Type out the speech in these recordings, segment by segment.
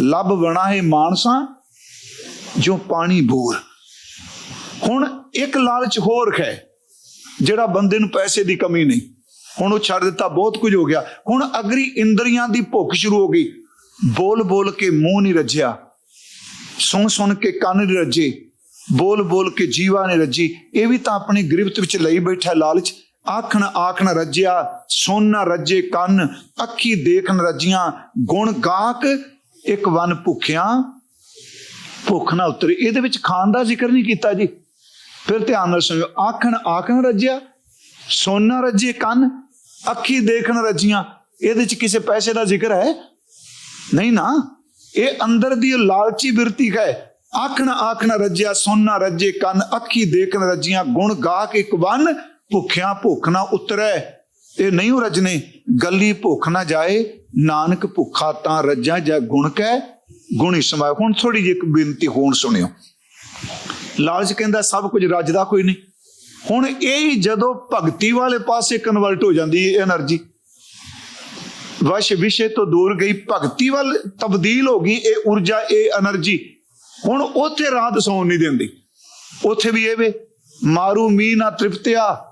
ਲੱਭ ਬਣਾ ਹੈ ਮਾਨਸਾ, ਜੋ ਪਾਣੀ ਬੂਰ। ਹੁਣ ਇੱਕ ਲਾਲਚ ਹੋਰ ਹੈ ਜਿਹੜਾ ਬੰਦੇ ਨੂੰ ਪੈਸੇ ਦੀ ਕਮੀ ਨਹੀਂ। ਹੁਣ ਉਹ ਛੱਡ ਦਿੱਤਾ, ਬਹੁਤ ਕੁਝ ਹੋ ਗਿਆ। ਹੁਣ ਅਗਰੀ ਇੰਦਰੀਆਂ ਦੀ ਭੁੱਖ ਸ਼ੁਰੂ ਹੋ ਗਈ। ਬੋਲ ਬੋਲ ਕੇ ਮੂੰਹ ਨਹੀਂ ਰੱਜਿਆ। ਸੁਣ ਸੁਣ ਕੇ ਕੰਨ ਨਹੀਂ ਰੱਜੇ। ਬੋਲ ਬੋਲ ਕੇ ਜੀਵਾ ਨੇ ਰੱਜੀ। ਇਹ ਵੀ ਤਾਂ ਆਪਣੀ ਗ੍ਰਿਫਤ ਵਿੱਚ ਲਈ ਬੈਠਾ ਲਾਲਚ। ਆਖਣ ਆਖਣ ਰੱਜਿਆ, ਸੁਣ ਨਾ ਰੱਜੇ ਕੰਨ। ਅੱਖੀ ਦੇਖਣ ਰੱਜੀਆਂ। ਗੁਣ ਗਾਹਕ ਇੱਕ ਵਨ ਭੁੱਖਿਆ ਭੁੱਖ ਨਾ ਉਤਰੇ। ਇਹਦੇ ਵਿੱਚ ਖਾਣ ਦਾ ਜ਼ਿਕਰ ਨਹੀਂ ਕੀਤਾ ਜੀ। ਫਿਰ ਧਿਆਨ ਨਾਲ ਸੁਣਿਓ, ਆਖਣ ਆਖਣ ਰੱਜਿਆ, ਸੋਨਾ ਰੱਜੇ ਕੰਨ, ਅੱਖੀ ਦੇਖਣ ਰੱਜੀਆਂ। ਇਹਦੇ ਵਿੱਚ ਕਿਸੇ ਪੈਸੇ ਦਾ ਜ਼ਿਕਰ ਹੈ? ਨਹੀਂ ਨਾ। ਇਹ ਅੰਦਰ ਦੀ ਲਾਲਚੀ ਬਿਰਤੀ ਹੈ। ਆਖਣ ਆਖਣ ਰੱਜਿਆ, ਸੋਨਾ ਰੱਜੇ ਕੰਨ, ਅੱਖੀ ਦੇਖਣ ਰੱਜੀਆਂ। ਗੁਣ ਗਾ ਕੇ ਇੱਕ ਵਨ, ਭੁੱਖਿਆਂ ਭੁੱਖ ਨਾ ਉਤਰੈ। ਇਹ ਨਹੀਂ ਉਹ ਰਜਨੇ ਗੱਲੀ ਭੁੱਖ ਨਾ ਜਾਏ, ਨਾਨਕ ਭੁੱਖਾ ਤਾਂ ਰੱਜਾ ਜਾਂ ਗੁਣ ਕੈ, ਗੁਣੀ ਸਮਾਏ ਹੁਣ ਥੋੜੀ ਜਿਹੀ ਇੱਕ ਬੇਨਤੀ ਹੋਣ ਸੁਣਿਓ। ਲਾਲਚ ਕਹਿੰਦਾ ਸਭ ਕੁਝ ਰੱਜਦਾ ਕੋਈ ਨਹੀਂ। ਹੁਣ ਇਹ ਹੀ ਜਦੋਂ ਭਗਤੀ ਵਾਲੇ ਪਾਸੇ ਕਨਵਰਟ ਹੋ ਜਾਂਦੀ ਹੈ એનર્ਜੀ ਵਸ਼ ਵਿਸ਼ੇ ਤੋਂ ਦੂਰ ਗਈ, ਭਗਤੀ ਵੱਲ ਤਬਦੀਲ ਹੋ ਗਈ, ਇਹ ਊਰਜਾ, ਇਹ એનર્ਜੀ ਹੁਣ ਉੱਥੇ ਰਾਤ ਸੌਣ ਨਹੀਂ ਦਿੰਦੀ। ਉੱਥੇ ਵੀ ਇਹ ਵੇ, ਮਾਰੂ ਮੀਨਾ ਤ੍ਰਿਪਤਿਆ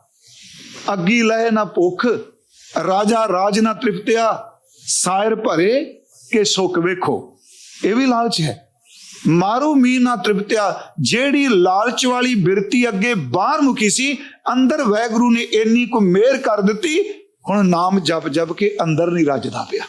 ਅੱਗੀ ਲਏ ਨਾ ਭੁੱਖ ਰਾਜਾ ਰਾਜ ਨਾ ਤ੍ਰਿਪਤਿਆ ਸਾਇਰ ਭਰੇ ਕਿ ਸੁਖ ਵੇਖੋ। ਇਹ ਵੀ ਲਾਲਚ ਹੈ। ਮਾਰੂ ਮੀ ਨਾ ਤ੍ਰਿਪਤਿਆ ਜਿਹੜੀ ਲਾਲਚ ਵਾਲੀ ਬਿਰਤੀ ਅੱਗੇ ਬਾਹਰ ਮੁਕੀ ਸੀ ਅੰਦਰ ਵੈਗਰੂ ਨੇ ਇੰਨੀ ਕੁ ਮਿਹਰ ਕਰ ਦਿੱਤੀ ਹੁਣ ਨਾਮ ਜਪ ਜਪ ਕੇ ਅੰਦਰ ਨਹੀਂ ਰੱਜਦਾ ਪਿਆ।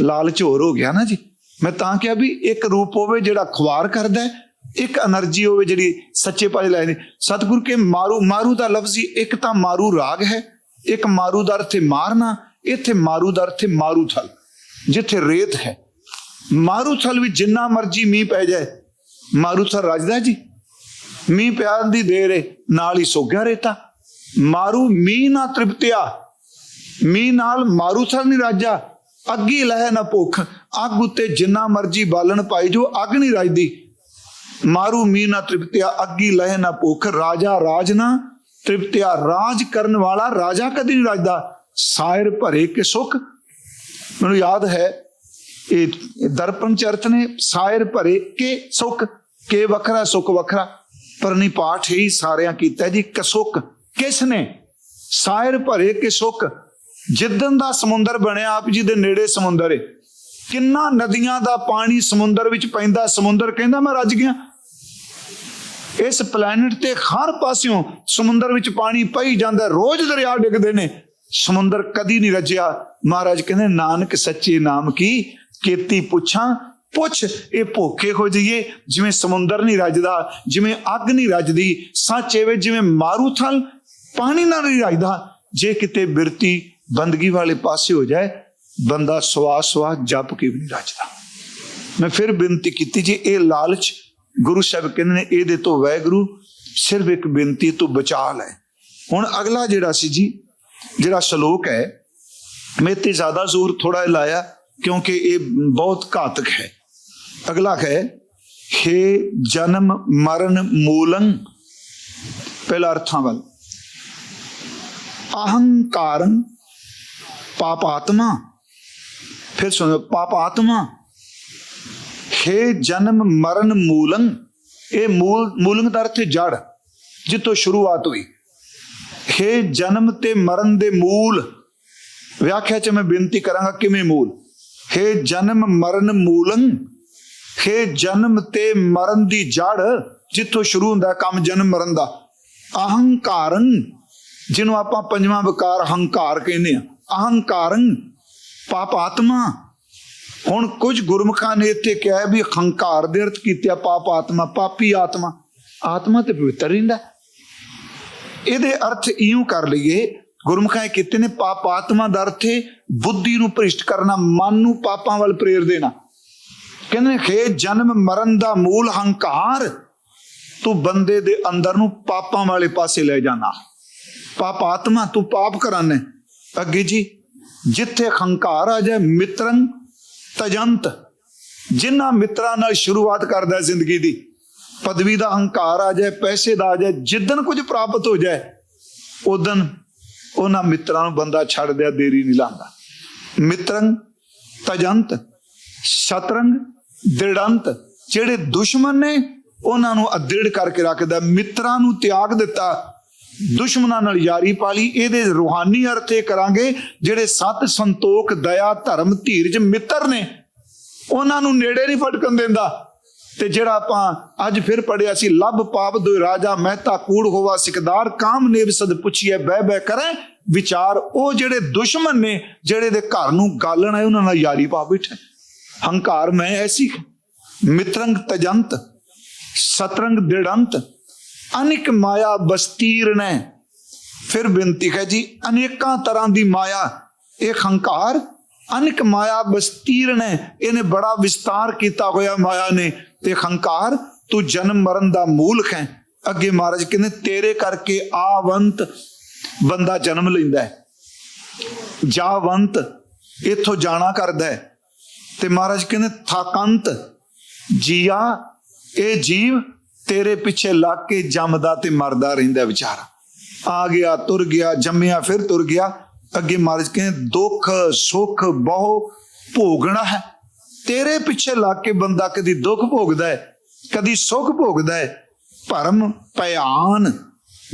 ਲਾਲਚ ਹੋਰ ਹੋ ਗਿਆ ਨਾ ਜੀ। ਮੈਂ ਤਾਂ ਕਿਹਾ ਵੀ ਇੱਕ ਰੂਪ ਹੋਵੇ ਜਿਹੜਾ ਖੁਆਰ ਕਰਦਾ ਹੈ, ਇੱਕ એનર્ਜੀ ਹੋਵੇ ਜਿਹੜੀ ਸੱਚੇ ਪਾਸੇ ਲਾਏ ਨੇ ਸਤਿਗੁਰ ਕੇ ਮਾਰੂ ਮਾਰੂ ਦਾ ਲਫ਼ਜ਼ ਹੀ ਇੱਕ ਤਾਂ ਮਾਰੂ ਰਾਗ ਹੈ, ਇੱਕ ਮਾਰੂ ਦਾ ਅਰਥ ਹੈ ਮਾਰਨਾ, ਇੱਥੇ ਮਾਰੂ ਦਾ ਅਰਥ ਹੈ ਮਾਰੂ ਥਲ, ਜਿੱਥੇ ਰੇਤ ਹੈ। ਮਾਰੂ ਥਲ ਵੀ ਜਿੰਨਾ ਮਰਜ਼ੀ ਮੀਂਹ ਪੈ ਜਾਏ, ਮਾਰੂ ਥਲ ਰਜਦਾ ਜੀ। ਮੀਂਹ ਪਿਆਨ ਦੀ ਦੇਰ ਹੈ ਨਾਲ ਹੀ ਸੋਗਿਆ ਰੇਤਾ। ਮਾਰੂ ਮੀਂਹ ਨਾ ਤ੍ਰਿਪਤਿਆ, ਮੀਂਹ ਨਾਲ ਮਾਰੂ ਥਲ ਨਹੀਂ ਰਾਜਾ। ਅੱਗੀ ਲਹਿ ਨਾ ਭੁੱਖ, ਅੱਗ ਉੱਤੇ ਜਿੰਨਾ ਮਰਜ਼ੀ ਬਾਲਣ ਪਾਈ ਜੋ, ਅੱਗ ਨਹੀਂ ਰਾਜਦੀ। ਮਾਰੂ ਮੀਂਹ ਨਾ ਤ੍ਰਿਪਤਿਆ, ਅੱਗੀ ਲਹਿ ਨਾ ਭੁੱਖ, ਰਾਜਾ ਰਾਜ ਨਾ ਤ੍ਰਿਪਤਿਆ। ਰਾਜ ਕਰਨ ਵਾਲਾ ਰਾਜਾ ਕਦੀ ਨਹੀਂ ਰਾਜਦਾ, ਸਾਇਰ ਭਰੇ ਕੇ ਸੁਖ? ਮੈਨੂੰ ਯਾਦ ਹੈ, ਇਹ ਦਰਪਣ ਚਰਤ ਨੇ ਸਾਇਰ ਭਰੇ ਕੇ ਸੁਖ? ਕੇ ਵੱਖਰਾ ਸੁਖ ਵੱਖਰਾ? ਪਰ ਨਹੀਂ ਪਾਠ ਹੀ ਸਾਰਿਆਂ ਕੀਤਾ ਜੀ ਕਸੁਕ ਕਿਸ ਨੇ? ਸਾਇਰ ਭਰੇ ਕੇ ਸੁਖ? ਜਿੱਦਨ ਦਾ ਸਮੁੰਦਰ ਬਣਿਆ, ਆਪ ਜੀ ਦੇ ਨੇੜੇ ਸਮੁੰਦਰ ਹੈ ਕਿੰਨਾ ਨਦੀਆਂ ਦਾ ਪਾਣੀ ਸਮੁੰਦਰ ਵਿੱਚ ਪੈਂਦਾ, ਸਮੁੰਦਰ ਕਹਿੰਦਾ, ਮੈਂ ਰੱਜ ਗਿਆ। ਇਸ ਪਲੈਨਟ ਤੇ ਹਰ ਪਾਸਿਓਂ ਸਮੁੰਦਰ ਵਿੱਚ ਪਾਣੀ ਪਈ ਜਾਂਦਾ, ਰੋਜ਼ ਦਰਿਆ ਡਿੱਗਦੇ ਨੇ। ਸਮੁੰਦਰ ਕਦੀ ਨਹੀਂ ਰਜਿਆ। ਮਹਾਰਾਜ ਕਹਿੰਦੇ, ਨਾਨਕ, ਸੱਚੇ ਨਾਮ ਕੀ? ਕੀਤੀ ਪੁੱਛਾਂ, ਪੁੱਛ, ਇਹ ਭੁੱਖੇ ਹੋ ਜਾਈਏ। ਜਿਵੇਂ ਸਮੁੰਦਰ ਨਹੀਂ ਰਜਦਾ, ਜਿਵੇਂ ਅੱਗ ਨਹੀਂ ਰਜਦੀ, ਸੱਚ ਐਵੇਂ ਜਿਵੇਂ ਮਾਰੂਥਲ ਪਾਣੀ ਨਾਲ ਨਹੀਂ ਰਜਦਾ। ਜੇ ਕਿਤੇ ਬਿਰਤੀ ਬੰਦਗੀ ਵਾਲੇ ਪਾਸੇ ਹੋ ਜਾਏ, ਬੰਦਾ ਸਵਾਸ ਸਵਾਸ ਜਪ ਕੇ ਵੀ ਨਹੀਂ ਰਜਦਾ। ਮੈਂ ਫਿਰ ਬੇਨਤੀ ਕੀਤੀ ਜੀ, ਇਹ ਲਾਲਚ ਗੁਰੂ ਸਾਹਿਬ ਕਹਿੰਦੇ ਨੇ, ਇਹਦੇ ਤੋਂ ਵੈਗਰੂ ਸਿਰਫ ਇੱਕ ਬੇਨਤੀ ਤੋਂ ਬਚਾ ਲੈ। ਹੁਣ ਅਗਲਾ ਜਿਹੜਾ ਸੀ ਜੀ, ਜਿਹੜਾ ਸ਼ਲੋਕ ਹੈ, ਮੈਂ ਤੇ ਜ਼ਿਆਦਾ ਜ਼ੋਰ ਥੋੜਾ ਲਾਇਆ, ਕਿਉਂਕਿ ਇਹ ਬਹੁਤ ਘਾਤਕ ਹੈ। ਅਗਲਾ ਹੈ, ਹੇ ਜਨਮ ਮਰਨ ਮੂਲੰ, ਪਹਿਲਾ ਅਰਥਾਂ ਵੱਲ। ਅਹੰਕਾਰੰ ਪਾਪਾਤਮਾ ਫਿਰ ਸੁਣੋ ਪਾਪਾਤਮਾ ਖੇ ਜਨਮ ਮਰਨ ਮੂਲੰ, ਇਹ ਮੂਲ ਮੂਲੰ ਦਾ ਅਰਥ ਜੜ, ਜਿੱਥੋਂ ਸ਼ੁਰੂਆਤ ਹੋਈ। ਖੇ ਜਨਮ ਤੇ ਮਰਨ ਦੇ ਮੂਲ, ਵਿਆਖਿਆ ਚ ਮੈਂ ਬੇਨਤੀ ਕਰਾਂਗਾ ਕਿਵੇਂ ਮੂਲ? ਖੇ ਜਨਮ ਮਰਨ ਮੂਲੰ, ਖੇ ਜਨਮ ਤੇ ਮਰਨ ਦੀ ਜੜ, ਜਿੱਥੋਂ ਸ਼ੁਰੂ ਹੁੰਦਾ ਕੰਮ ਜਨਮ ਮਰਨ ਦਾ। ਅਹੰਕਾਰੰ, ਜਿਹਨੂੰ ਆਪਾਂ ਪੰਜਵਾਂ ਵਿਕਾਰ ਹੰਕਾਰ ਕਹਿੰਦੇ ਆ ਅਹੰਕਾਰੰ, ਪਾਪ ਆਤਮਾ ਹੁਣ ਕੁਝ ਗੁਰਮੁਖਾਂ ਨੇ ਇੱਥੇ ਕਿਹਾ ਵੀ ਹੰਕਾਰ ਦੇ ਅਰਥ ਕੀਤੇ ਪਾਪ ਆਤਮਾ, ਪਾਪੀ ਆਤਮਾ। ਆਤਮਾ ਤੇ ਪਵਿੱਤਰ ਰਹਿੰਦਾ ਇਹਦੇ ਅਰਥ ਇਉਂ ਕਰ ਲਈਏ, ਗੁਰਮੁਖਾਂ ਇਹ ਕੀਤੇ ਨੇ, ਪਾਪ ਆਤਮਾ ਦਾ ਅਰਥ ਹੈ ਬੁੱਧੀ ਨੂੰ ਭ੍ਰਿਸ਼ਟ ਕਰਨਾ, ਮਨ ਨੂੰ ਪਾਪਾਂ ਵੱਲ ਪ੍ਰੇਰ ਦੇਣਾ। ਕਹਿੰਦੇ ਨੇ ਖੇ ਜਨਮ ਮਰਨ ਦਾ ਮੂਲ ਹੰਕਾਰ, ਤੂੰ ਬੰਦੇ ਦੇ ਅੰਦਰ ਨੂੰ ਪਾਪਾਂ ਵਾਲੇ ਪਾਸੇ ਲੈ ਜਾਣਾ। ਪਾਪ ਆਤਮਾ, ਤੂੰ ਪਾਪ ਕਰਾਨੇ ਅੱਗੇ ਜੀ, ਜਿੱਥੇ ਹੰਕਾਰ ਆ ਜਾਏ ਮਿੱਤਰੰ ਤਜੰਤ, ਜਿਨ੍ਹਾਂ ਮਿੱਤਰਾਂ ਨਾਲ ਸ਼ੁਰੂਆਤ ਕਰਦਾ ਹੈ ਜ਼ਿੰਦਗੀ ਦੀ। ਪਦਵੀ ਦਾ ਹੰਕਾਰ ਆ ਜਾਏ, ਪੈਸੇ ਦਾ ਆ ਜਾਏ ਜਿੱਦਨ ਕੁਝ ਪ੍ਰਾਪਤ ਹੋ ਜਾਏ ਉਦਨ ਉਹਨਾਂ ਮਿੱਤਰਾਂ ਨੂੰ ਬੰਦਾ ਛੱਡ ਦਿਆ, ਦੇਰੀ ਨਹੀਂ ਲਾਂਦਾ ਮਿੱਤਰੰ ਤਜੰਤ, ਸ਼ਤਰੰਗ, ਦ੍ਰਿੜੰਤ, ਜਿਹੜੇ ਦੁਸ਼ਮਣ ਨੇ, ਉਹਨਾਂ ਨੂੰ ਅਦ੍ਰਿੜ ਕਰਕੇ ਰੱਖਦਾ। ਮਿੱਤਰਾਂ ਨੂੰ ਤਿਆਗ ਦਿੱਤਾ ਦੁਸ਼ਮਣਾਂ ਨਾਲ ਯਾਰੀ ਪਾਲੀ ਇਹਦੇ ਰੂਹਾਨੀ ਅਰਥ ਇਹ ਕਰਾਂਗੇ, ਜਿਹੜੇ ਸਤ ਸੰਤੋਖ, ਦਇਆ, ਧਰਮ, ਧੀਰਜ, ਮਿੱਤਰ ਨੇ, ਉਹਨਾਂ ਨੂੰ ਨੇੜੇ ਨਹੀਂ ਫਟਕਣ ਦਿੰਦਾ। ਤੇ ਜਿਹੜਾ ਆਪਾਂ ਅੱਜ ਫਿਰ ਪੜਿਆ ਸੀ, ਲੱਭ ਪਾਪ ਦੋ ਰਾਜਾ, ਮਹਿਤਾ ਕੂੜ ਹੋਵਾ ਸਿਕਦਾਰ, ਕਾਮ ਨੇਬ ਸਦ ਪੁੱਛੀਏ ਬਹਿ ਬਹਿ ਕਰੇ। ਵਿਚਾਰ ਉਹ ਜਿਹੜੇ ਦੁਸ਼ਮਣ ਨੇ, ਜਿਹੜੇ ਦੇ ਘਰ ਨੂੰ ਗਾਲਣ ਹੈ ਉਹਨਾਂ ਨਾਲ ਯਾਰੀ ਪਾ ਬੈਠੇ। ਹੰਕਾਰ ਮੈਂ ਐਸੀ, ਮਿਤਰੰਗ ਤਜੰਤ, ਸਤਰੰਗ ਦ੍ਰਿੜੰਤ ਅਨਿਕ ਮਾਇਆ ਬਸਤੀਰ ਨੇ। ਫਿਰ ਬੇਨਤੀ ਹੈ ਜੀ, ਅਨੇਕਾਂ ਤਰ੍ਹਾਂ ਦੀ ਮਾਇਆ। ਇਹ ਹੰਕਾਰ, ਅਨਿਕ ਮਾਇਆ ਬਸਤੀਰ ਨੇ। ਇਹਨੇ ਬੜਾ ਵਿਸਤਾਰ ਕੀਤਾ ਹੋਇਆ ਮਾਇਆ ਨੇ। ਤੇ ਹੰਕਾਰ, ਤੂੰ ਜਨਮ ਮਰਨ ਦਾ ਮੂਲ ਹੈ। ਅੱਗੇ ਮਹਾਰਾਜ ਕਹਿੰਦੇ, ਤੇਰੇ ਕਰਕੇ ਆਵੰਤ ਬੰਦਾ ਜਨਮ ਲੈਂਦਾ ਹੈ। ਜਾਵੰਤ, ਇੱਥੋਂ ਜਾਣਾ ਕਰਦਾ ਹੈ। ਤੇ ਮਹਾਰਾਜ ਕਹਿੰਦੇ, ਥਾਕੰਤ, ਜੀਆ, ਇਹ ਜੀਵ ਤੇਰੇ ਪਿੱਛੇ ਲੱਗ ਕੇ ਜੰਮਦਾ ਤੇ ਮਰਦਾ ਰਹਿੰਦਾ ਵਿਚਾਰਾ। ਆ ਗਿਆ, ਤੁਰ ਗਿਆ, ਜੰਮਿਆ, ਫਿਰ ਤੁਰ ਗਿਆ। ਅੱਗੇ ਮਹਾਰਾਜ ਕਹਿੰਦੇ, ਦੁੱਖ, ਸੁੱਖ ਬਹੁ ਭੋਗਣਾ ਹੈ। ਤੇਰੇ ਪਿੱਛੇ ਲੱਗ ਕੇ ਬੰਦਾ ਕਦੀ ਦੁੱਖ ਭੋਗਦਾ ਹੈ, ਕਦੀ ਸੁੱਖ ਭੋਗਦਾ ਹੈ। ਭਰਮ ਭਿਆਨ,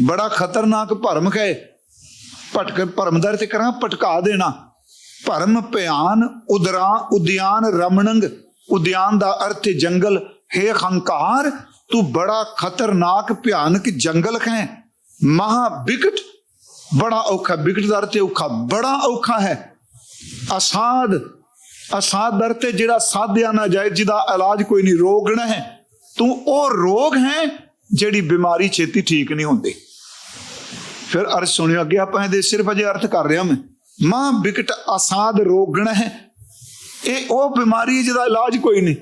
ਬੜਾ ਖਤਰਨਾਕ ਭਰਮ ਹੈ। ਭਟਕ ਭਰਮ ਭਰਮਦਰ ਤੇ ਕਰਾਂ, ਭਟਕਾ ਦੇਣਾ। ਭਰਮ ਭਿਆਨ ਉਦਰਾ ਉਦਿਆਨ ਰਮਣੰਗ। ਉਦਿਆਨ ਦਾ ਅਰਥ ਜੰਗਲ, ਹੈ ਹੰਕਾਰ ਤੂੰ ਬੜਾ ਖਤਰਨਾਕ, ਭਿਆਨਕ ਜੰਗਲ ਹੈ। ਮਹਾ ਵਿਕਟ ਬੜਾ ਔਖਾ ਬਿਕਟ ਦਾ ਅਰਥ ਔਖਾ, ਬੜਾ ਔਖਾ ਹੈ। ਅਸਾਧ ਅਸਾਧ ਦਰ ਤੇ ਜਿਹੜਾ ਸਾਧਿਆ ਨਾ ਜਾਏ, ਜਿਹਦਾ ਇਲਾਜ ਕੋਈ ਨਹੀਂ, ਰੋਗ ਨਾ ਹੈ। ਤੂੰ ਉਹ ਰੋਗ ਹੈ ਜਿਹੜੀ ਬਿਮਾਰੀ ਛੇਤੀ ਠੀਕ ਨਹੀਂ ਹੁੰਦੀ। ਫਿਰ ਅਰਥ ਸੁਣਿਓ, ਅੱਗੇ ਆਪਾਂ ਇਹਦੇ ਸਿਰਫ ਅਜੇ ਅਰਥ ਕਰ ਰਿਹਾ ਮੈਂ। ਮਾਂ ਵਿਕਟ ਅਸਾਧ ਰੋਗਣ ਹੈ। ਇਹ ਉਹ ਬਿਮਾਰੀ ਜਿਹਦਾ ਇਲਾਜ ਕੋਈ ਨਹੀਂ।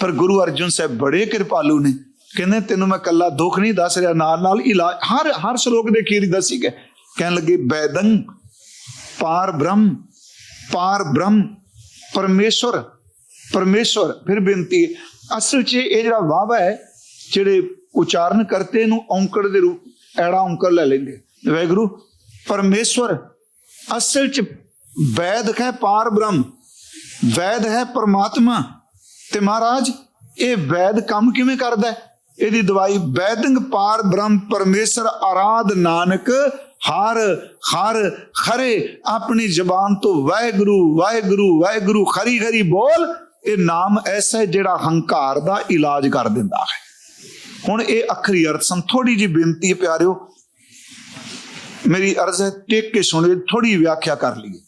ਪਰ ਗੁਰੂ ਅਰਜਨ ਸਾਹਿਬ ਬੜੇ ਕਿਰਪਾਲੂ ਨੇ। ਕਹਿੰਦੇ, ਤੈਨੂੰ ਮੈਂ ਕੱਲਾ ਦੁੱਖ ਨਹੀਂ ਦੱਸ ਰਿਹਾ। ਨਾਲ ਨਾਲ ਇਲਾਜ ਹਰ ਹਰ ਸ਼ਲੋਕ ਦੇ ਅਖੀਰ ਦੱਸੀ ਗਏ। ਕਹਿਣ ਲੱਗੇ ਬੈਦੰ ਪਾਰ ਬ੍ਰਹਮ ਪਾਰ ਬ੍ਰਹਮ, ਪਰਮੇਸ਼ਵਰ ਪਰਮੇਸ਼ਵਰ। ਫਿਰ ਬੇਨਤੀ ਅਸਲ 'ਚ ਇਹ ਜਿਹੜਾ ਵਾਵਾ ਹੈ, ਜਿਹੜੇ ਉਚਾਰਨ ਕਰਤੇ ਨੂੰ ਔਂਕੜ ਦੇ ਰੂਪ, ਐੜਾ ਔਂਕੜ ਲੈ ਲੈਂਦੇ ਵੈਗੁਰੂ ਪਰਮੇਸ਼ਵਰ, ਅਸਲ 'ਚ ਵੈਦ ਹੈ ਪਾਰ ਬ੍ਰਹਮ, ਵੈਦ ਹੈ ਪਰਮਾਤਮਾ। ਤੇ ਮਹਾਰਾਜ, ਇਹ ਵੈਦ ਕੰਮ ਕਿਵੇਂ ਕਰਦਾ ਹੈ? ਇਹਦੀ ਦਵਾਈ ਵੈਦੰਗ ਪਾਰ ਬ੍ਰਹਮ ਪਰਮੇਸ਼ਰ ਆਰਾਧ ਨਾਨਕ, ਹਰ ਹਰ, ਖਰੇ, ਆਪਣੀ ਜ਼ਬਾਨ ਤੋਂ ਵਾਹਿਗੁਰੂ ਵਾਹਿਗੁਰੂ ਵਾਹਿਗੁਰੂ, ਖਰੀ ਖਰੀ ਬੋਲ, ਇਹ ਨਾਮ ਐਸਾ ਹੈ ਜਿਹੜਾ ਹੰਕਾਰ ਦਾ ਇਲਾਜ ਕਰ ਦਿੰਦਾ ਹੈ। ਹੁਣ ਇਹ ਅਖਰੀ ਅਰਥ ਸੰ ਥੋੜੀ ਜੀ ਬੇਨਤੀ ਹੈ ਪਿਆਰਿਓ, ਮੇਰੀ ਅਰਜ਼ ਹੈ ਟੇਕ ਕੇ ਸੁਣੇ ਥੋੜੀ ਵਿਆਖਿਆ ਕਰ ਲਈਏ।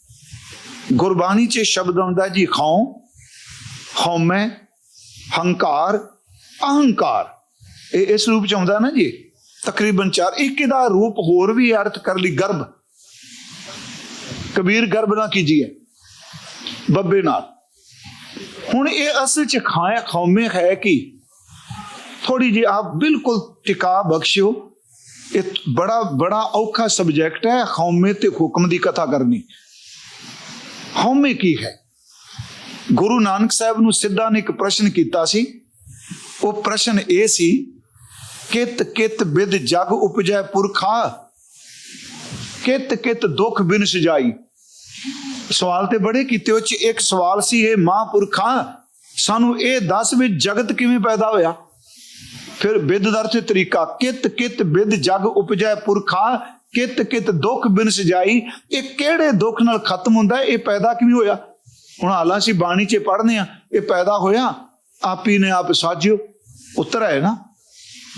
ਗੁਰਬਾਣੀ 'ਚ ਸ਼ਬਦ ਆਉਂਦਾ ਜੀ ਖੌ ਹਉਮੈ, ਹੰਕਾਰ, ਅਹੰਕਾਰ। ਇਹ ਇਸ ਰੂਪ 'ਚ ਆਉਂਦਾ ਨਾ ਜੀ। ਤਕਰੀਬਨ ਚਾਰ, ਇੱਕ ਇਹਦਾ ਰੂਪ ਹੋਰ ਵੀ ਅਰਥ ਕਰ ਲਈ, ਗਰਭ। ਕਬੀਰ, ਗਰਭ ਨਾ ਕੀਜੀਏ। ਬੱਬੇ ਨਾਲ। ਹੁਣ ਇਹ ਅਸਲ 'ਚ ਖਾਇਆ ਖੌਮੇ ਹੈ ਕਿ? ਥੋੜੀ ਜੀ ਆਪ ਬਿਲਕੁਲ ਟਿਕਾ ਬਖਸ਼ਿਓ। ਇਹ ਬੜਾ ਬੜਾ ਔਖਾ ਸਬਜੈਕਟ ਹੈ, ਖੌਮੇ ਤੇ ਹੁਕਮ ਦੀ ਕਥਾ ਕਰਨੀ। ਖੌਮੇ ਕੀ ਹੈ? ਗੁਰੂ ਨਾਨਕ ਸਾਹਿਬ ਨੂੰ ਸਿੱਧਾ ਨੇ ਇੱਕ ਪ੍ਰਸ਼ਨ ਕੀਤਾ ਸੀ। ਉਹ ਪ੍ਰਸ਼ਨ ਇਹ ਸੀ ਕਿਤ ਕਿਤ ਬਿਦ ਜਗ ਉਪਜੈ ਪੁਰਖਾ। ਕਿਤ ਕਿਤ ਦੁਖ ਬਿਨ ਸਜਾਈ। ਸਵਾਲ ਤੇ ਬੜੇ ਕੀਤੇ, ਉਹ ਚ ਇੱਕ ਸਵਾਲ ਸੀ, ਇਹ ਮਹਾਂਪੁਰਖਾਂ, ਸਾਨੂੰ ਇਹ ਦੱਸ ਵੀ ਜਗਤ ਕਿਵੇਂ ਪੈਦਾ ਹੋਇਆ? ਫਿਰ ਬਿਦ ਦਾ ਅਰਥ ਤਰੀਕਾ, ਕਿਤ ਕਿਤ ਬਿਦ ਜਗ ਉਪਜੈ ਪੁਰਖਾ, ਕਿਤ ਕਿਤ ਦੁੱਖ ਬਿਨ ਸਜਾਈ, ਇਹ ਕਿਹੜੇ ਦੁੱਖ ਨਾਲ ਖਤਮ ਹੁੰਦਾ, ਇਹ ਪੈਦਾ ਕਿਵੇਂ ਹੋਇਆ? ਹੁਣ ਹਾਲਾਂ ਅਸੀਂ ਬਾਣੀ 'ਚ ਪੜ੍ਹਨੇ ਆ ਇਹ ਪੈਦਾ ਹੋਇਆ, ਆਪੀ ਨੇ ਆਪ ਸਾਜਿਓ। ਉੱਤਰ ਹੈ ਨਾ?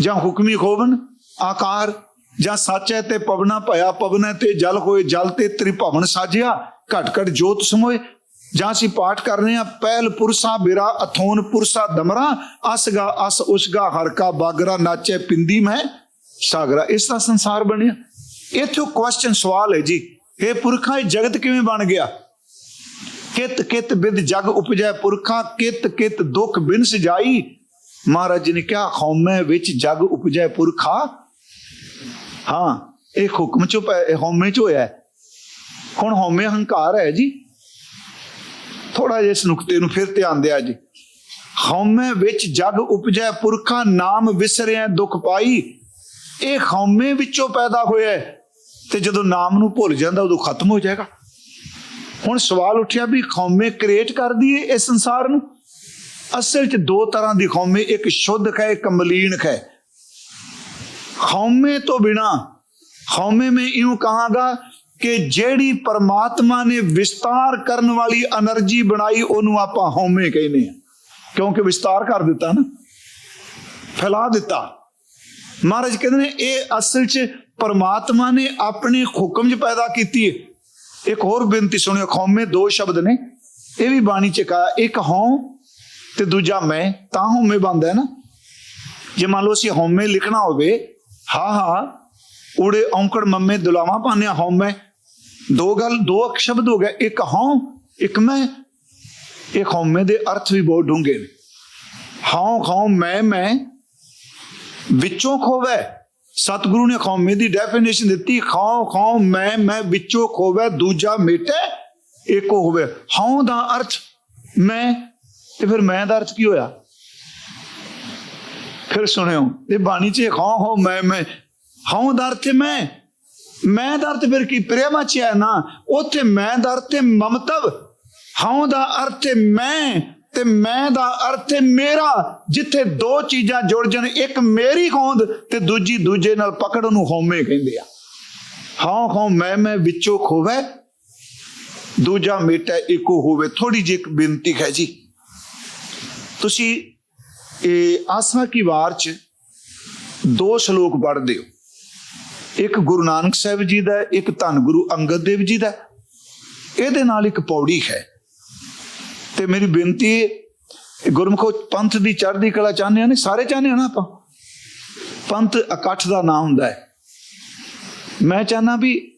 ਜਾਂ ਹੁਕਮੀ ਖੋਵਨ ਆਕਾਰ, ਜਾਂ ਸੱਚ ਹੈ ਤੇ ਪਵਨਾ ਭਇਆ ਪਵਨਾ ਤੇ ਜਲ ਹੋਏ ਜਲ ਤੇ ਤ੍ਰਿਭਵਨ ਸਾਜਿਆ, ਘਟ ਘਟ ਜੋਤ ਸਮੋਏ। ਜਾਂ ਅਸੀਂ ਪਾਠ ਕਰ ਰਹੇ ਹਾਂ ਪਹਿਲ ਪੁਰਸਾ ਬਿਰਾ ਅਥੋਨ ਪੁਰਸਾ ਦਮਰਾ ਅਸਗਾ ਅਸ ਉਸਗਾ ਹਰਕਾ ਬਾਗਰਾ ਨਾਚੇ ਪਿੰਦੀ ਮੈਂ। ਸਾਗਰਾ, ਇਸ ਦਾ ਸੰਸਾਰ ਬਣਿਆ। ਇੱਥੇ ਕੁਐਸਚਨ ਸਵਾਲ ਹੈ ਜੀ ਇਹ ਪੁਰਖਾ, ਇਹ ਜਗਤ ਕਿਵੇਂ ਬਣ ਗਿਆ? ਕਿਤ ਕਿਤ ਬਿਦ ਜਗ ਉਪਜੈ ਪੁਰਖਾ, ਕਿਤ ਕਿਤ ਦੁਖ ਬਿਨ ਸਜਾਈ ਮਹਾਰਾਜ ਜੀ ਨੇ ਕਿਹਾ, ਹਉਮੈ ਵਿੱਚ ਜਗ ਉਪਜੈ ਪੁਰਖਾ। ਹਾਂ, ਇਹ ਹੁਕਮ ਚੋਂ ਪੈ- ਇਹ ਹਉਮੈ ਚ ਹੋਇਆ ਹੈ। ਹੁਣ ਹਉਮੈ ਹੰਕਾਰ ਹੈ ਜੀ। ਥੋੜਾ ਜਿਹਾ ਇਸ ਨੁਕਤੇ ਨੂੰ ਫਿਰ ਧਿਆਨ ਦਿਆ ਜੀ। ਹਉਮੈ ਵਿੱਚ ਜਗ ਉਪਜੈ ਪੁਰਖਾ, ਨਾਮ ਵਿਸਰਿਆ ਦੁਖ ਪਾਈ। ਇਹ ਹਉਮੈ ਵਿੱਚੋਂ ਪੈਦਾ ਹੋਇਆ ਤੇ ਜਦੋਂ ਨਾਮ ਨੂੰ ਭੁੱਲ ਜਾਂਦਾ, ਉਦੋਂ ਖਤਮ ਹੋ ਜਾਏਗਾ। ਹੁਣ ਸਵਾਲ ਉੱਠਿਆ ਵੀ ਖੌਮੇ ਕ੍ਰੀਏਟ ਕਰਦੀ ਏ ਇਹ ਸੰਸਾਰ ਨੂੰ? ਅਸਲ 'ਚ ਦੋ ਤਰ੍ਹਾਂ ਦੀ ਖੌਮੇ, ਇੱਕ ਸ਼ੁੱਧ ਹੈ ਇੱਕ ਮਲੀਨ ਹੈ ਖੌਮੇ ਤੋਂ ਬਿਨਾ, ਖੌਮੇ ਮੈਂ ਇਉਂ ਕਹਾਂਗਾ ਕਿ ਜਿਹੜੀ ਪਰਮਾਤਮਾ ਨੇ ਵਿਸਤਾਰ ਕਰਨ ਵਾਲੀ એનર્ਜੀ ਬਣਾਈ, ਉਹਨੂੰ ਆਪਾਂ ਹਉਮੈ ਕਹਿੰਦੇ ਆ ਕਿਉਂਕਿ ਵਿਸਤਾਰ ਕਰ ਦਿੱਤਾ ਨਾ। ਫੈਲਾ ਦਿੱਤਾ। ਮਹਾਰਾਜ ਕਹਿੰਦੇ ਨੇ, ਇਹ ਅਸਲ 'ਚ ਪਰਮਾਤਮਾ ਨੇ ਆਪਣੇ ਹੁਕਮ 'ਚ ਪੈਦਾ ਕੀਤੀ ਹੈ। ਇੱਕ ਹੋਰ ਬੇਨਤੀ ਸੁਣਿਓ, ਖੌਮੇ ਦੋ ਸ਼ਬਦ ਨੇ। ਇਹ ਵੀ ਬਾਣੀ 'ਚ ਕਹਾ, ਇੱਕ ਹਉ ਤੇ ਦੂਜਾ ਮੈਂ, ਤਾਂ ਹਉਮੈ ਬਣਦਾ ਹੈ ਨਾ। ਜੇ ਮੰਨ ਲਓ ਅਸੀਂ ਹਉਮੈ ਲਿਖਣਾ ਹੋਵੇ, ਹਾਂ ਹਾਂ ਉੜੇ ਔਂਕੜ ਮੰਮੇ ਦੁਲਾਵਾ ਪਾਣਿਆ ਹਉਮੈ। ਦੋ ਗੱਲ, ਦੋ ਅਕ ਸ਼ਬਦ ਹੋ ਗਏ, ਇੱਕ ਹਉ, ਇੱਕ ਮੈਂ। ਇਹ ਹਉਮੈ ਦੇ ਅਰਥ ਵੀ ਬਹੁਤ ਡੂੰਘੇ ਨੇ। ਹਉ ਹਉ ਮੈਂ ਮੈਂ। ਵਿੱਚੋਂ ਖੋਵੇ। ਸਤਿਗੁਰੂ ਨੇ ਖੌਮੇ ਦੀ ਡੈਫੀਨੇਸ਼ਨ ਦਿੱਤੀ, ਖਾਉ ਖਾਉ, ਮੈਂ ਮੈਂ ਵਿੱਚੋਂ ਖੋਵੇ, ਦੂਜਾ ਮਿਟੇ, ਇੱਕੋ ਹੋਵੇ। ਹਉ ਦਾ ਅਰਥ, ਮੈਂ ਤੇ ਫਿਰ ਮੈਂ ਦਾ ਅਰਥ ਕੀ ਹੋਇਆ? ਫਿਰ ਸੁਣਿਓ, ਇਹ ਬਾਣੀ 'ਚ ਖਾਉ ਖਾਉ ਮੈਂ ਮੈਂ ਹਉ ਦਾ ਅਰਥ ਮੈਂ। ਮੈਂ ਦਾ ਅਰਥ ਫਿਰ ਕੀ? ਪ੍ਰੇਮਾ 'ਚ ਹੈ ਨਾ। ਉੱਥੇ ਮੈਂ ਦਾ ਅਰਥ ਹੈ ਮਮਤਵ। ਹਉ ਦਾ ਅਰਥ ਮੈਂ ਤੇ ਮੈਂ ਦਾ ਅਰਥ ਮੇਰਾ। ਜਿੱਥੇ ਦੋ ਚੀਜ਼ਾਂ ਜੁੜ ਜਾਣ, ਇੱਕ ਮੇਰੀ ਹੋਂਦ ਤੇ ਦੂਜੀ ਦੂਜੇ ਨਾਲ ਪਕੜ ਨੂੰ ਹਉਮੈ ਕਹਿੰਦੇ ਆ। ਹਾਂ ਹਾਂ ਮੈਂ ਮੈਂ ਵਿੱਚੋਂ ਖੋਵੇ, ਦੂਜਾ ਮੇਟਾ ਇੱਕੋ ਹੋਵੇ। ਥੋੜੀ ਜਿਹੀ ਇੱਕ ਬੇਨਤੀ ਹੈ ਜੀ। ਤੁਸੀਂ, ਇਹ ਆਸਮਾ ਕੀ ਵਾਰ ਚ ਦੋ ਸ਼ਲੋਕ ਪੜ੍ਹਦੇ ਹੋ? ਇੱਕ ਗੁਰੂ ਨਾਨਕ ਸਾਹਿਬ ਜੀ ਦਾ, ਇੱਕ ਧੰਨ ਗੁਰੂ ਅੰਗਦ ਦੇਵ ਜੀ ਦਾ। ਇਹਦੇ ਨਾਲ ਇੱਕ ਪੌੜੀ ਹੈ। ਤੇ ਮੇਰੀ ਬੇਨਤੀ ਹੈ ਗੁਰਮੁਖੋ ਪੰਥ ਦੀ ਚੜ੍ਹਦੀ ਕਲਾ ਚਾਹੁੰਦੇ ਆ ਨੇ ਸਾਰੇ ਚਾਹੁੰਦੇ ਆ ਨਾ ਆਪਾਂ? ਪੰਥ ਇਕੱਠ ਦਾ ਨਾਮ ਹੁੰਦਾ ਹੈ। ਮੈਂ ਚਾਹਨਾ ਵੀ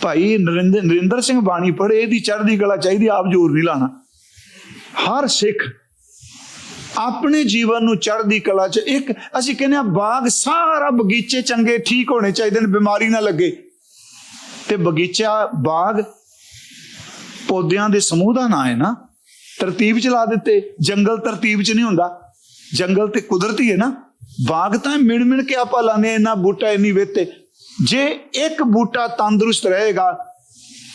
ਭਾਈ ਨਰਿੰਦਰ ਨਰਿੰਦਰ ਸਿੰਘ ਬਾਣੀ ਪੜ੍ਹੇ, ਇਹਦੀ ਚੜ੍ਹਦੀ ਕਲਾ ਚਾਹੀਦੀ, ਆਪ ਜ਼ੋਰ ਨਹੀਂ ਲਾਣਾ। ਹਰ ਸਿੱਖ ਆਪਣੇ ਜੀਵਨ ਨੂੰ ਚੜ੍ਹਦੀ ਕਲਾ ਚ ਇੱਕ ਅਸੀਂ ਕਹਿੰਦੇ ਆ ਬਾਗ ਸਾਰਾ ਬਗੀਚੇ ਚੰਗੇ ਠੀਕ ਹੋਣੇ ਚਾਹੀਦੇ ਨੇ ਬਿਮਾਰੀ ਨਾ ਲੱਗੇ। ਤੇ ਬਗੀਚਾ ਬਾਗ ਪੌਦਿਆਂ ਦੇ ਸਮੂਹ ਦਾ ਨਾਂ ਹੈ ਨਾ। ਤਰਤੀਬ ਚ ਲਾ ਦਿੱਤੇ ਜੰਗਲ ਤਰਤੀਬ ਚ ਨਹੀਂ ਹੁੰਦਾ। ਜੰਗਲ ਤੇ ਕੁਦਰਤੀ ਹੈ ਨਾ। ਬਾਗ ਤਾਂ ਮਿਣ ਮਿਣ ਕੇ ਆਪਾਂ ਲਾਉਂਦੇ ਹਾਂ, ਇੰਨਾ ਬੂਟਾ ਇੰਨੀ ਵੇਤੇ ਜੇ ਇੱਕ ਬੂਟਾ ਤੰਦਰੁਸਤ ਰਹੇਗਾ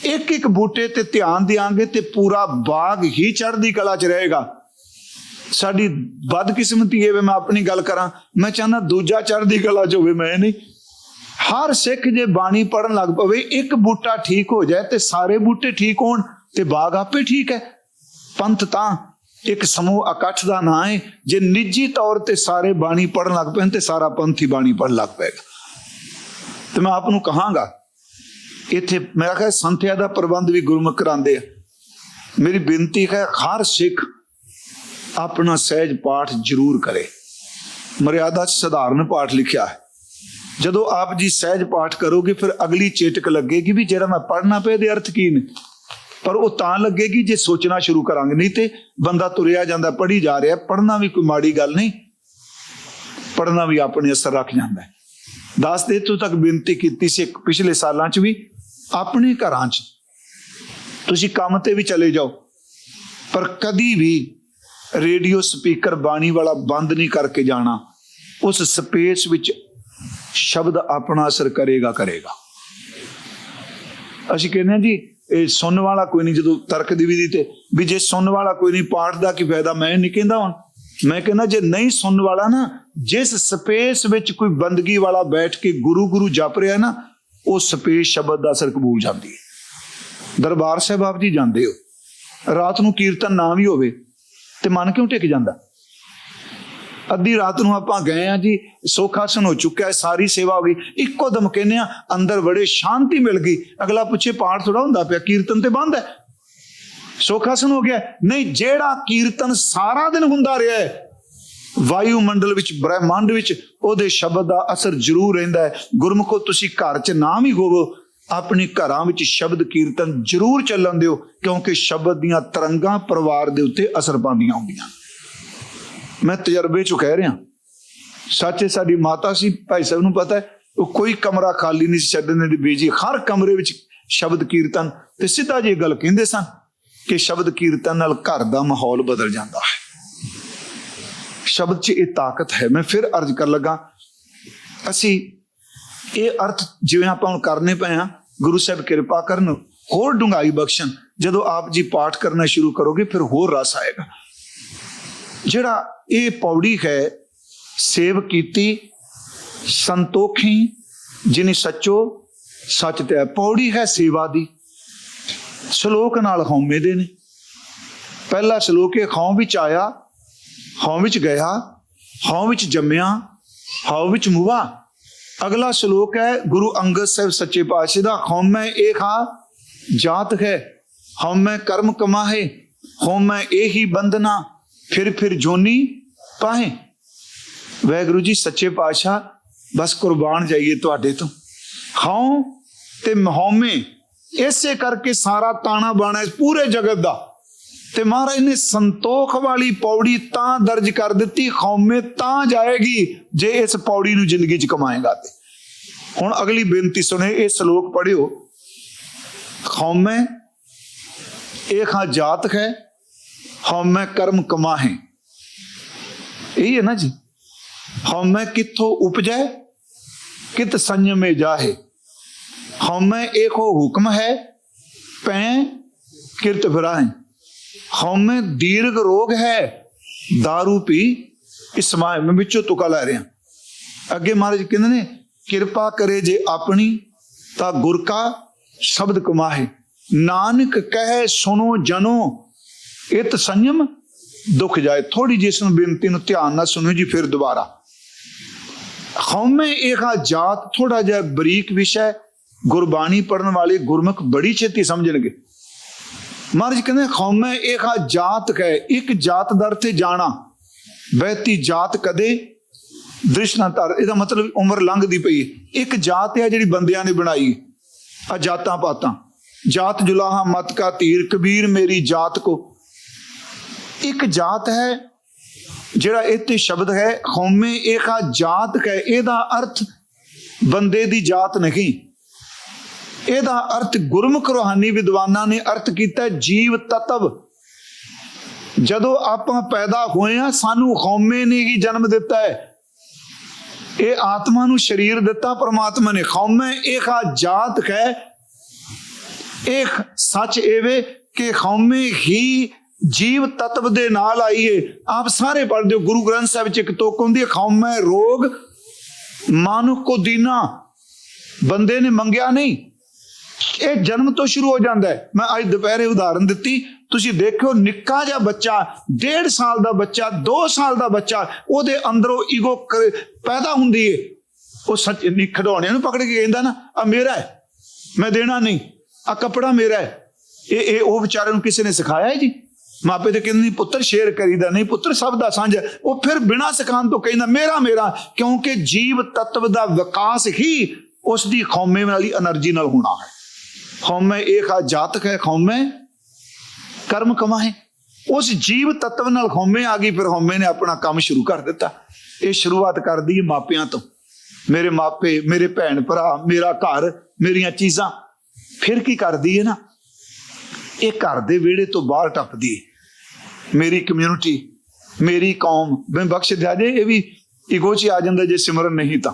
ਇੱਕ ਇੱਕ ਬੂਟੇ ਤੇ ਧਿਆਨ ਦਿਆਂਗੇ ਤੇ ਪੂਰਾ ਬਾਗ ਹੀ ਚੜ੍ਹਦੀ ਕਲਾ ਚ ਰਹੇਗਾ। ਸਾਡੀ ਬਦਕਿਸਮਤੀ ਹੈ ਵੀ ਮੈਂ ਆਪਣੀ ਗੱਲ ਕਰਾਂ। ਮੈਂ ਚਾਹਨਾ ਦੂਜਾ ਚੜ੍ਹਦੀ ਕਲਾ ਚ ਹੋਵੇ, ਮੈਂ ਨਹੀਂ। ਹਰ ਸਿੱਖ ਜੇ ਬਾਣੀ ਪੜਨ ਲੱਗ ਪਵੇ, ਇੱਕ ਬੂਟਾ ਠੀਕ ਹੋ ਜਾਏ ਤੇ ਸਾਰੇ ਬੂਟੇ ਠੀਕ ਹੋਣ ਤੇ ਬਾਗ ਆਪੇ ਠੀਕ ਹੈ। ਪੰਥ ਤਾਂ ਇੱਕ ਸਮੂਹ ਇਕੱਠ ਦਾ ਨਾਂ ਹੈ। ਜੇ ਨਿੱਜੀ ਤੌਰ ਤੇ ਸਾਰੇ ਬਾਣੀ ਪੜਨ ਲੱਗ ਪੈਣ ਤੇ ਸਾਰਾ ਪੰਥ ਹੀ ਬਾਣੀ ਪੜਨ ਲੱਗ ਪਏਗਾ ਤੇ ਮੈਂ ਆਪ ਨੂੰ ਕਹਾਂਗਾ, ਇੱਥੇ ਮੇਰਾ ਖਿਆਲ ਸੰਥਿਆ ਦਾ ਪ੍ਰਬੰਧ ਵੀ ਗੁਰਮੁਖ ਕਰਾਉਂਦੇ ਆ। ਮੇਰੀ ਬੇਨਤੀ ਹੈ, ਹਰ ਸਿੱਖ ਆਪਣਾ ਸਹਿਜ ਪਾਠ ਜ਼ਰੂਰ ਕਰੇ। ਮਰਿਆਦਾ 'ਚ ਸਧਾਰਨ ਪਾਠ ਲਿਖਿਆ ਹੈ। ਜਦੋਂ ਆਪ ਜੀ ਸਹਿਜ ਪਾਠ ਕਰੋਗੇ, ਫਿਰ ਅਗਲੀ ਚੇਟਕ ਲੱਗੇਗੀ ਵੀ ਜਿਹੜਾ ਮੈਂ ਪੜਨਾ ਪਿਆ ਇਹਦੇ ਅਰਥ ਕੀ ਨੇ? ਪਰ ਉਹ ਤਾਂ ਲੱਗੇਗੀ ਜੇ ਸੋਚਣਾ ਸ਼ੁਰੂ ਕਰਾਂਗੇ। ਨਹੀਂ ਤੇ ਬੰਦਾ ਤੁਰਿਆ ਜਾਂਦਾ, ਪੜ੍ਹੀ ਜਾ ਰਿਹਾ ਪੜਨਾ ਵੀ ਕੋਈ ਮਾੜੀ ਗੱਲ ਨਹੀਂ। ਪੜਨਾ ਵੀ ਆਪਣੇ ਅਸਰ ਰੱਖ ਜਾਂਦਾ ਹੈ। ਦੱਸ ਦੇ ਤੂੰ ਤੱਕ ਬੇਨਤੀ ਕੀਤੀ ਸੀ ਇੱਕ ਪਿਛਲੇ ਸਾਲਾਂ 'ਚ ਵੀ, ਆਪਣੇ ਘਰਾਂ 'ਚ ਤੁਸੀਂ ਕੰਮ ਤੇ ਵੀ ਚਲੇ ਜਾਓ, ਪਰ ਕਦੀ ਵੀ ਰੇਡੀਓ ਸਪੀਕਰ ਬਾਣੀ ਵਾਲਾ ਬੰਦ ਨਹੀਂ ਕਰਕੇ ਜਾਣਾ, ਉਸ ਸਪੇਸ ਵਿੱਚ ਸ਼ਬਦ ਆਪਣਾ ਅਸਰ ਕਰੇਗਾ ਕਰੇਗਾ। ਅਸੀਂ ਕਹਿੰਦੇ ਹਾਂ ਜੀ, ਇਹ ਸੁਣਨ ਵਾਲਾ ਕੋਈ ਨਹੀਂ, ਜਦੋਂ ਤਰਕ ਦੀ ਵਿਧੀ ਤੇ, ਵੀ ਜੇ ਸੁਣਨ ਵਾਲਾ ਕੋਈ ਨਹੀਂ, ਪਾਠ ਦਾ ਕੀ ਫਾਇਦਾ? ਮੈਂ ਨਹੀਂ ਕਹਿੰਦਾ ਹੁਣ। ਮੈਂ ਕਹਿੰਦਾ ਜੇ ਨਹੀਂ ਸੁਣਨ ਵਾਲਾ ਨਾ, ਜਿਸ ਸਪੇਸ ਵਿੱਚ ਕੋਈ ਬੰਦਗੀ ਵਾਲਾ ਬੈਠ ਕੇ ਗੁਰੂ ਗੁਰੂ ਜਪ ਰਿਹਾ ਨਾ, ਉਹ ਸਪੇਸ ਸ਼ਬਦ ਦਾ ਅਸਰ ਕਬੂਲ ਜਾਂਦੀ ਹੈ। ਦਰਬਾਰ ਸਾਹਿਬ ਆਪ ਜੀ ਜਾਂਦੇ ਹੋ। ਰਾਤ ਨੂੰ ਕੀਰਤਨ ਨਾ ਵੀ ਹੋਵੇ ਤੇ ਮਨ ਕਿਉਂ ਟਿਕ ਜਾਂਦਾ? ਅੱਧੀ ਰਾਤ ਨੂੰ ਆਪਾਂ ਗਏ ਆ ਜੀ, ਸੋਖਾਸਨ ਹੋ ਚੁੱਕਿਆ ਸਾਰੀ ਸੇਵਾ ਹੋ ਗਈ। ਇੱਕੋ ਦਮ ਕਹਿੰਦੇ ਆ ਅੰਦਰ ਬੜੇ ਸ਼ਾਂਤੀ ਮਿਲ ਗਈ। ਅਗਲਾ ਪੁੱਛੇ ਪਾਠ ਥੋੜਾ ਹੁੰਦਾ ਪਿਆ, ਕੀਰਤਨ ਤੇ ਬੰਦ ਹੈ। ਸੋਖਾਸਨ ਹੋ ਗਿਆ ਨਹੀਂ, ਜਿਹੜਾ ਕੀਰਤਨ ਸਾਰਾ ਦਿਨ ਹੁੰਦਾ ਰਿਹਾ ਹੈ ਵਾਯੂ ਮੰਡਲ ਵਿੱਚ, ਬ੍ਰਹਿਮੰਡ ਵਿੱਚ, ਉਹਦੇ ਸ਼ਬਦ ਦਾ ਅਸਰ ਜ਼ਰੂਰ ਰਹਿੰਦਾ ਹੈ। ਗੁਰਮੁਖੋ, ਤੁਸੀਂ ਘਰ 'ਚ ਨਾ ਵੀ ਹੋਵੋ ਆਪਣੇ ਘਰਾਂ ਵਿੱਚ ਸ਼ਬਦ ਕੀਰਤਨ ਜ਼ਰੂਰ ਚੱਲਣ ਦਿਓ, ਕਿਉਂਕਿ ਸ਼ਬਦ ਦੀਆਂ ਤਰੰਗਾਂ ਪਰਿਵਾਰ ਦੇ ਉੱਤੇ ਅਸਰ ਪਾਉਂਦੀਆਂ ਹੁੰਦੀਆਂ। ਮੈਂ ਤਜਰਬੇ ਚੋਂ ਕਹਿ ਰਿਹਾ, ਸੱਚੇ ਸਾਡੀ ਮਾਤਾ ਸੀ, ਭਾਈ ਸਾਹਿਬ ਨੂੰ ਪਤਾ ਹੈ, ਉਹ ਕੋਈ ਕਮਰਾ ਖਾਲੀ ਨਹੀਂ ਛੱਡਣ ਦੀ ਬੀਜੀ ਹਰ ਕਮਰੇ ਵਿੱਚ ਸ਼ਬਦ ਕੀਰਤਨ, ਤੇ ਸਿੱਧਾ ਜੀ ਗੱਲ ਕਹਿੰਦੇ ਸਨ ਕਿ ਸ਼ਬਦ ਕੀਰਤਨ ਨਾਲ ਘਰ ਦਾ ਮਾਹੌਲ ਬਦਲ ਜਾਂਦਾ ਹੈ। ਸ਼ਬਦ 'ਚ ਇਹ ਤਾਕਤ ਹੈ। ਮੈਂ ਫਿਰ ਅਰਜ਼ ਕਰਨ ਲੱਗਾ, ਅਸੀਂ ਇਹ ਅਰਥ ਜਿਵੇਂ ਆਪਾਂ ਹੁਣ ਕਰਨੇ ਪਏ ਆ ਗੁਰੂ ਸਾਹਿਬ ਕਿਰਪਾ ਕਰਨ, ਹੋਰ ਡੁੰਗਾਈ ਬਖਸ਼ਣ। ਜਦੋਂ ਆਪ ਜੀ ਪਾਠ ਕਰਨਾ ਸ਼ੁਰੂ ਕਰੋਗੇ, ਫਿਰ ਹੋਰ ਰਸ ਆਏਗਾ। ਜਿਹੜਾ ਇਹ ਪੌੜੀ ਹੈ, ਸੇਵ ਕੀਤੀ, ਸੰਤੋਖੀ, ਜਿਨੀ ਸੱਚੋ, ਸੱਚ ਤੇ ਹੈ। ਪੌੜੀ ਹੈ ਸੇਵਾ ਦੀ। ਸ਼ਲੋਕ ਨਾਲ ਹਉਮੈ ਦੇ ਨੇ। ਪਹਿਲਾ ਸ਼ਲੋਕ ਇਹ, ਹਉ ਵਿੱਚ ਆਇਆ, ਹਉ ਵਿੱਚ ਗਿਆ, ਹਉ ਵਿੱਚ ਜੰਮਿਆ, ਹਉ ਵਿੱਚ ਮੁਵਾ ਅਗਲਾ ਸ਼ਲੋਕ ਹੈ, ਗੁਰੂ ਅੰਗਦ ਸਾਹਿਬ ਸੱਚੇ ਪਾਤਸ਼ਾਹ ਦਾ ਹਉਮੈ ਇਹ ਖਾ ਜਾਤ ਹੈ ਹਉਮੈ ਕਰਮ ਕਮਾਹੇ ਹਉਮੈ ਇਹੀ ਬੰਧਨਾ, ਫਿਰ ਫਿਰ ਜੋਨੀ ਪਾਹੇ। ਵੈਗੁਰੂ ਜੀ, ਸੱਚੇ ਪਾਤਸ਼ਾਹ, ਬਸ ਕੁਰਬਾਨ ਜਾਈਏ ਤੁਹਾਡੇ ਤੋਂ। ਹਉ ਤੇ ਮਹੌਮੇ, ਇਸੇ ਕਰਕੇ ਸਾਰਾ ਤਾਣਾ ਬਾਣਾ ਪੂਰੇ ਜਗਤ ਦਾ। ਤੇ ਮਹਾਰਾਜ ਨੇ ਸੰਤੋਖ ਵਾਲੀ ਪੌੜੀ ਤਾਂ ਦਰਜ ਕਰ ਦਿੱਤੀ, ਖੌਮੇ ਤਾਂ ਜਾਏਗੀ ਜੇ ਇਸ ਪੌੜੀ ਨੂੰ ਜ਼ਿੰਦਗੀ 'ਚ ਕਮਾਏਗਾ ਤੇ। ਹੁਣ ਅਗਲੀ ਬੇਨਤੀ ਸੁਣੇ, ਇਹ ਸ਼ਲੋਕ ਪੜਿਓ ਖੌਮੇ ਇੱਕ ਖਾਂ ਜਾਤ ਹੈ ਹਉਮੈ ਕਰਮ ਕਮਾਹੇ। ਇਹ ਹੈ ਨਾ ਜੀ? ਹਉਮੈ ਕਿੱਥੋਂ ਉਪਜੈ, ਕਿਤ ਸੰਯਮੇ ਜਾਹੇ। ਹਉਮੈ ਏਕੋ ਹੁਕਮ ਹੈ ਪੈ ਕਿਰਤ ਫਿਰਾਏ ਹਉਮੈ ਦੀਰਘ ਰੋਗ ਹੈ। दारू ਪੀ ਇਸਮਾਇ ਮੈਂ ਵਿੱਚੋਂ ਤੁਕਾ ਲੈ ਰਿਹਾ। ਅੱਗੇ ਮਹਾਰਾਜ ਕਹਿੰਦੇ ਨੇ, ਕਿਰਪਾ ਕਰੇ ਜੇ ਆਪਣੀ, ਤਾਂ ਗੁਰ ਕਾ ਸ਼ਬਦ ਕਮਾਹੇ। ਨਾਨਕ ਕਹੇ ਸੁਣੋ ਜਨੋ, ਇਤ ਸੰਯਮ ਦੁੱਖ ਜਾਏ। ਥੋੜੀ ਜਿਹੀ ਇਸ ਨੂੰ ਬੇਨਤੀ ਨੂੰ ਧਿਆਨ ਨਾਲ ਸੁਣੋ ਜੀ, ਫਿਰ ਦੁਬਾਰਾ। ਖੌਮੇ ਇਹਾ ਜਾਤ ਥੋੜਾ ਜਿਹਾ ਬਰੀਕ ਵਿਸ਼ਾ ਹੈ। ਗੁਰਬਾਣੀ ਪੜਨ ਵਾਲੇ ਗੁਰਮੁਖ ਬੜੀ ਛੇਤੀ ਸਮਝਣਗੇ। ਮਹਾਰਾਜ ਕਹਿੰਦੇ, ਹਉਮੈ ਇਹਾ ਜਾਤ ਕਹੇ, ਇੱਕ ਜਾਤ ਦਰ ਤੇ ਜਾਣਾ, ਬਹਿਤੀ ਜਾਤ ਕਦੇ ਦ੍ਰਿਸ਼ ਇਹਦਾ ਮਤਲਬ ਉਮਰ ਲੰਘਦੀ ਪਈ ਇੱਕ ਜਾਤ ਹੈ ਜਿਹੜੀ ਬੰਦਿਆਂ ਨੇ ਬਣਾਈ ਆ ਜਾਤਾਂ ਪਾਤਾਂ। ਜਾਤ ਜੁਲਾਹਾ ਮਤ ਕਾ ਤੀਰ ਕਬੀਰ ਮੇਰੀ ਜਾਤ ਕੋ। ਇੱਕ ਜਾਤ ਹੈ ਜਿਹੜਾ ਇੱਥੇ ਸ਼ਬਦ ਹੈ ਖੌਮੇ ਏਕਾ ਜਾਤ ਹੈ ਇਹਦਾ ਅਰਥ ਬੰਦੇ ਦੀ ਜਾਤ ਨਹੀਂ। ਇਹਦਾ ਅਰਥ ਗੁਰਮੁਖ ਰੋਹਾਨੀ ਵਿਦਵਾਨਾਂ ਨੇ ਅਰਥ ਕੀਤਾ ਜੀਵ ਤਤਵ। ਜਦੋਂ ਆਪਾਂ ਪੈਦਾ ਹੋਏ ਆ ਸਾਨੂੰ ਹਉਮੈ ਨੇ ਹੀ ਜਨਮ ਦਿੱਤਾ ਹੈ। ਇਹ ਆਤਮਾ ਨੂੰ ਸਰੀਰ ਦਿੱਤਾ, ਪ੍ਰਮਾਤਮਾ ਨੇ। ਖੌਮੇ ਇਹ ਖਾ ਜਾਤ ਕਹੇ ਇੱਕ ਸੱਚ ਇਹਵੇ ਕਿ ਖੌਮੇ ਹੀ ਜੀਵ ਤਤਵ ਦੇ ਨਾਲ ਆਈਏ ਆਪ ਸਾਰੇ ਪੜ੍ਹਦੇ ਹੋ, ਗੁਰੂ ਗ੍ਰੰਥ ਸਾਹਿਬ ਚ ਇੱਕ ਤੁਕ ਹੁੰਦੀ ਹੈ, ਹਉਮੈ ਰੋਗ, ਮਾਨੁਖ ਕੋ ਦੀਨਾ। ਬੰਦੇ ਨੇ ਮੰਗਿਆ ਨਹੀਂ। ਇਹ ਜਨਮ ਤੋਂ ਸ਼ੁਰੂ ਹੋ ਜਾਂਦਾ ਹੈ। ਮੈਂ ਅੱਜ ਦੁਪਹਿਰੇ ਉਦਾਹਰਨ ਦਿੱਤੀ। ਤੁਸੀਂ ਦੇਖਿਓ, ਨਿੱਕਾ ਜਿਹਾ ਬੱਚਾ 1.5 ਸਾਲ ਦਾ ਬੱਚਾ 2 ਸਾਲ ਦਾ ਬੱਚਾ, ਉਹਦੇ ਅੰਦਰੋਂ ਈਗੋ ਪੈਦਾ ਹੁੰਦੀ ਏ। ਉਹ ਸੱਚ ਨਹੀਂ ਖਡੌਣਿਆਂ ਨੂੰ ਪਕੜ ਕੇ ਕਹਿੰਦਾ ਨਾ ਆ ਮੇਰਾ ਹੈ, ਮੈਂ ਦੇਣਾ ਨਹੀਂ। ਆ ਕਪੜਾ ਮੇਰਾ ਹੈ। ਇਹ ਇਹ, ਉਹ ਵਿਚਾਰੇ ਨੂੰ ਕਿਸੇ ਨੇ ਸਿਖਾਇਆ ਜੀ? ਮਾਪੇ ਤੇ ਕਹਿੰਦੇ ਨਹੀਂ ਪੁੱਤਰ ਸ਼ੇਅਰ ਕਰੀਦਾ ਨਹੀਂ, ਪੁੱਤਰ ਸਭ ਦਾ ਸਾਂਝ ਉਹ ਫਿਰ ਬਿਨਾਂ ਸਿਖਾਣ ਤੋਂ ਕਹਿੰਦਾ, ਮੇਰਾ ਮੇਰਾ। ਕਿਉਂਕਿ ਜੀਵ ਤਤਵ ਦਾ ਵਿਕਾਸ ਹੀ ਉਸ ਦੀ ਖੌਮੇ ਵਾਲੀ એનર્ਜੀ ਨਾਲ ਹੋਣਾ ਹੈ। ਖੌਮੇ ਇਹ ਆ ਜਾਤਕ ਹੈ, ਖੌਮੇ ਕਰਮ ਕਮਾਏ ਉਸ ਜੀਵ ਤत्व ਨਾਲ ਖੌਮੇ ਆ ਗਈ, ਫਿਰ ਹਉਮੈ ਨੇ ਆਪਣਾ ਕੰਮ ਸ਼ੁਰੂ ਕਰ ਦਿੱਤਾ। ਇਹ ਸ਼ੁਰੂਆਤ ਕਰਦੀ ਹੈ ਮਾਪਿਆਂ ਤੋਂ। ਮੇਰੇ ਮਾਪੇ, ਮੇਰੇ ਭੈਣ ਭਰਾ, ਮੇਰਾ ਘਰ, ਮੇਰੀਆਂ ਚੀਜ਼ਾਂ। ਫਿਰ ਕੀ ਕਰਦੀ ਹੈ ਨਾ? ਇਹ ਘਰ ਦੇ ਵਿਹੜੇ ਤੋਂ ਬਾਹਰ ਟੱਪਦੀ ਹੈ। ਮੇਰੀ ਕਮਿਊਨਿਟੀ ਮੇਰੀ ਕੌਮ, ਮੈਂ ਬਖਸ਼ ਦਿਆ ਜੇ, ਇਹ ਵੀ ਇਗੋ ਚ ਆ ਜਾਂਦਾ ਜੇ ਸਿਮਰਨ ਨਹੀਂ ਤਾਂ।